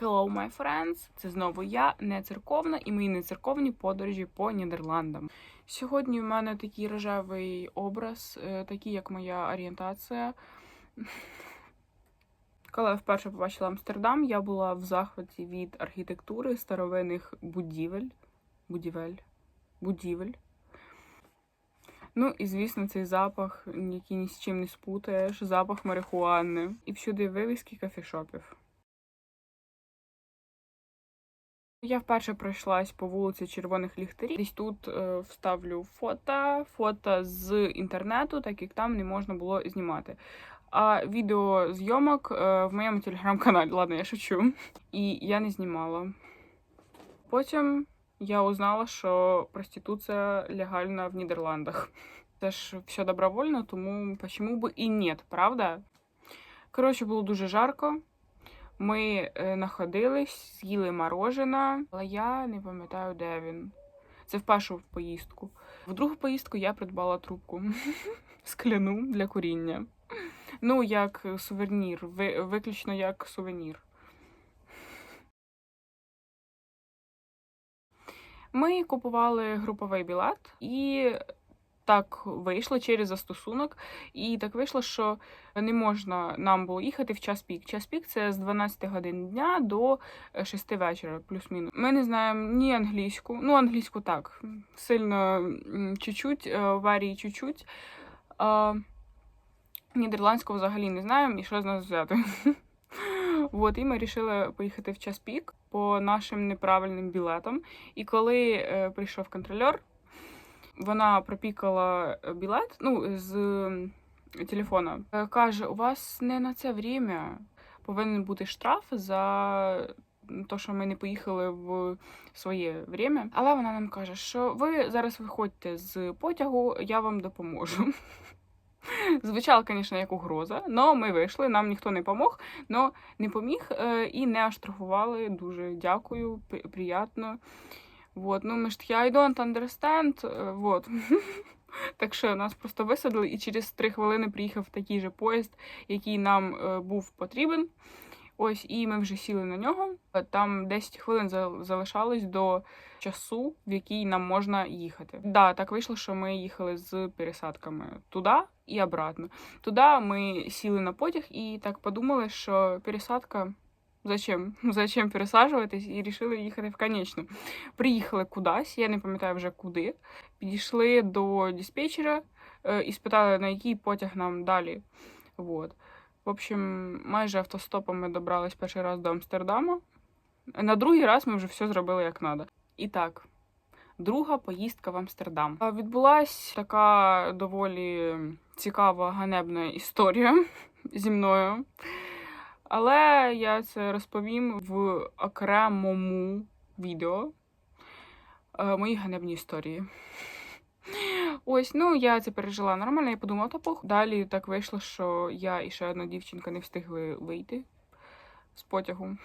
Hello, my friends! Це знову я, не церковна, і мої нецерковні подорожі по Нідерландам. Сьогодні в мене такий рожевий образ, е, такий як моя орієнтація. Коли я вперше побачила Амстердам, я була в захваті від архітектури старовинних будівель. Будівель. Будівель. Ну і звісно, цей запах, який ні з чим не спутаєш, запах марихуани. І всюди вивіски кафешопів. Я вперше пройшлась по вулиці Червоних ліхтарів. Десь тут е, вставлю фото, фото з інтернету, так як там не можна було знімати. А відеозйомок е, в моєму телеграм-каналі, ладно, я шучу. І я не знімала. Потім я узнала, що проституція легальна в Нідерландах. Це ж все добровольно, тому почему би і ні, правда? Коротше, було дуже жарко. Ми е, находились, з'їли мороженое, але я не пам'ятаю, де він. Це в першу поїздку. В другу поїздку я придбала трубку скляну для куріння. Ну, як сувенір, ви- виключно як сувенір. Ми купували груповий білет і так вийшло через застосунок. І так вийшло, що не можна нам було їхати в час пік. Час пік це з 12 годин дня до 6 вечора, плюс-мінус. Ми не знаємо ні англійську, ну англійську так, сильно чуть-чуть, е, варії чуть-чуть. А, нідерландську взагалі не знаємо і що з нас взяти. От, і ми вирішили поїхати в час пік по нашим неправильним білетам. І коли е, прийшов контрольор, вона пропікала е, білет ну, з телефона. Е, Каже: у вас не на це время повинен бути штраф за те, що ми не поїхали в своє время. Але вона нам каже, що ви зараз виходьте з потягу, я вам допоможу. Звучало, звісно, як угроза, але ми вийшли, нам ніхто не помог, але не поміг е, і не оштрафували. Дуже дякую, при- приємно. Вот, ну ми ж такі I don't understand. е, Вот. Так що нас просто висадили, і через три хвилини приїхав такий же поїзд, який нам е, був потрібен. Ось, і ми вже сіли на нього. Е, Там 10 хвилин залишалось до часу, в який нам можна їхати. Да, так вийшло, що ми їхали з пересадками туди і обратно. Туди ми сіли на потяг і так подумали, що пересадка. Зачем? Зачем пересаджуватись? І рішили їхати в конечну. Приїхали кудись, я не пам'ятаю вже куди. Підійшли до диспетчера е, і спитали, на який потяг нам далі. Вот. В общем, майже автостопом ми добрались перший раз до Амстердама. На другий раз ми вже все зробили як треба. І так, друга поїздка в Амстердам. А Відбулась така доволі цікава ганебна історія зі мною. Але я це розповім в окремому відео е, мої ганебні історії. Ось, ну я це пережила нормально, я подумала, та пох. Далі так вийшло, що я і ще одна дівчинка не встигли вийти з потягу.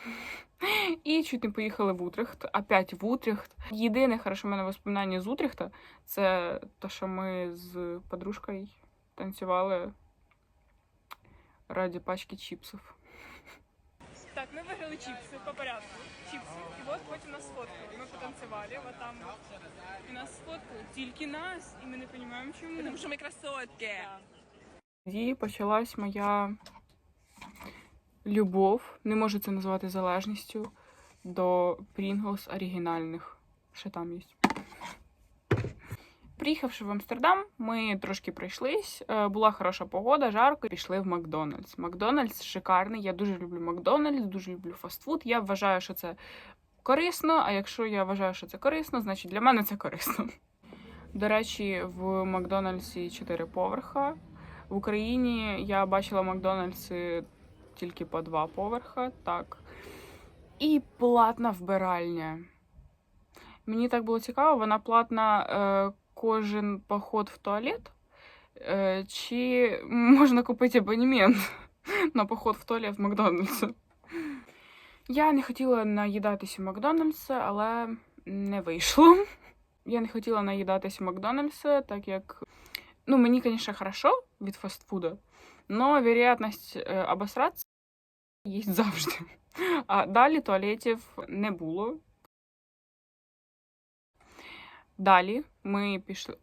І чуть не поїхали в Утрехт. Опять в Утрехт. Єдине хороше в мене воспоминання з Утрехта це те, що ми з подружкою танцювали раді пачки чіпсів. Так, ми виграли чіпси по порядку. Чіпси. І от потім нас сфоткали. Ми потанцювали, от там і нас сфоткали. Тільки нас, і ми не розуміємо, чому. Потому что мы красотки. Тоді почалась моя любов, не можу це назвати залежністю, до Pringles оригінальних. Що там є? Приїхавши в Амстердам, ми трошки пройшлись. е, Була хороша погода, жарко. Пішли в Макдональдс. Макдональдс шикарний. Я дуже люблю Макдональдс, дуже люблю фастфуд. Я вважаю, що це корисно. А якщо я вважаю, що це корисно, значить для мене це корисно. До речі, в Макдональдсі 4 поверха. В Україні я бачила Макдональдси тільки по два поверха, так. І платна вбиральня. Мені так було цікаво, вона платна е, кожен поход в туалет. Е, чи можна купити абонемент на поход в туалет в Макдональдсі? Я не хотіла наїдатися в Макдональдсі, але не вийшло. Я не хотіла наїдатися в Макдональдсі, так як ну, мені, звісно, хорошо від фастфуда, но вероятность е, обосратися є завжди. А далі туалетів не було. Далі ми пішли.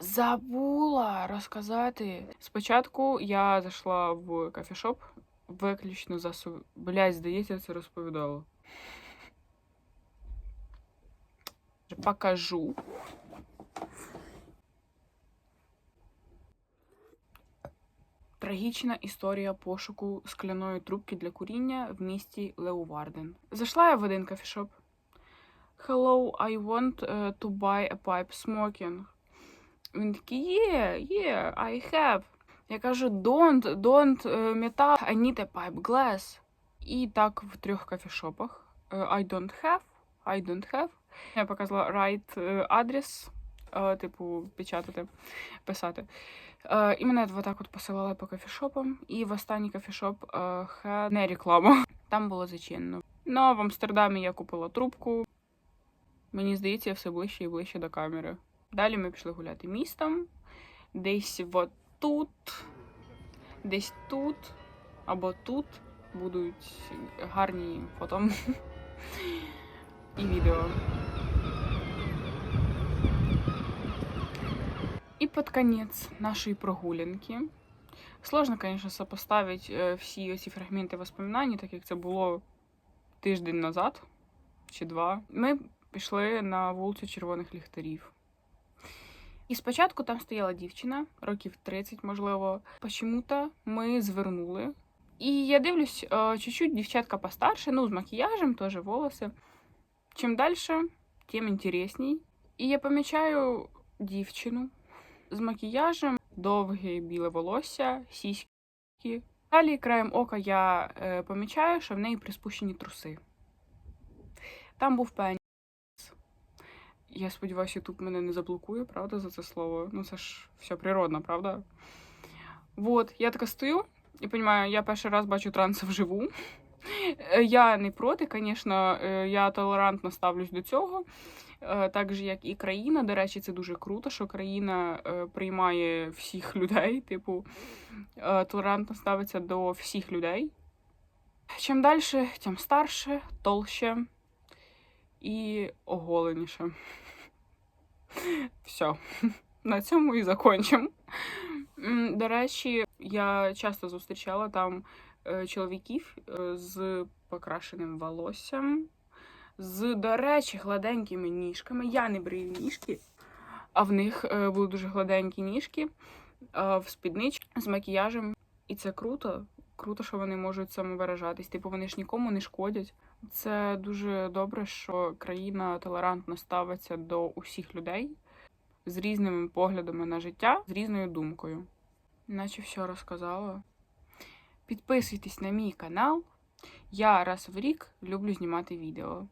Забула розказати. Спочатку я зайшла в кафешоп виключно за су... Блядь, здається, це розповідала. Покажу. Трагічна історія пошуку скляної трубки для куріння в місті Леуварден. Зайшла я в один кафешоп. Hello, I want uh, to buy a pipe smoking. Він такий, yeah, yeah, I have. Я кажу, don't, don't uh, metal, I need a pipe glass. І так в трьох кафешопах. Uh, I don't have, I don't have. Я показала right адрес, типу, печатати, писати. І мене отак от посилали по кафешопам. І в останній кафешоп uh, не реклама. Там було зачинено. Ну, в Амстердамі я купила трубку. Мені здається, я все ближче і ближче до камери. Далі ми пішли гуляти містом. Десь от тут, десь тут або тут будуть гарні фото і відео. І під конець нашої прогулянки. Сложно, конечно, сопоставить е, всі ці фрагменти воспоминань, так як це було тиждень назад чи два. Ми пішли на вулицю Червоних ліхтарів. І спочатку там стояла дівчина, років 30, можливо. Почему-то ми звернули. І я дивлюсь, е, чуть-чуть дівчатка постарше, ну, з макіяжем, теж волоси. Чим далі, тим інтересній. І я помічаю дівчину з макіяжем, довге біле волосся, сіськи. Далі краєм ока я е, помічаю, що в неї приспущені труси. Там був пеніс. Я сподіваюся, YouTube мене не заблокує, правда, за це слово. Ну, це ж все природно, правда? Вот, я така стою і розумію, я перший раз бачу транса вживу. Е, Я не проти, звісно, е, я толерантно ставлюсь до цього. Е, Так же, як і країна. До речі, це дуже круто, що країна приймає всіх людей, типу, толерантно ставиться до всіх людей. Чим далі, тим старше, толще і оголеніше. Все. На цьому і закончимо. До речі, я часто зустрічала там е, чоловіків е, з покрашеним волоссям, з, до речі, гладенькими ніжками. Я не брию ніжки, а в них е, були дуже гладенькі ніжки в спідничці з макіяжем. І це круто. Круто, що вони можуть самовиражатись. Типу, вони ж нікому не шкодять. Це дуже добре, що країна толерантно ставиться до усіх людей з різними поглядами на життя, з різною думкою. Наче все розказала. Підписуйтесь на мій канал. Я раз в рік люблю знімати відео.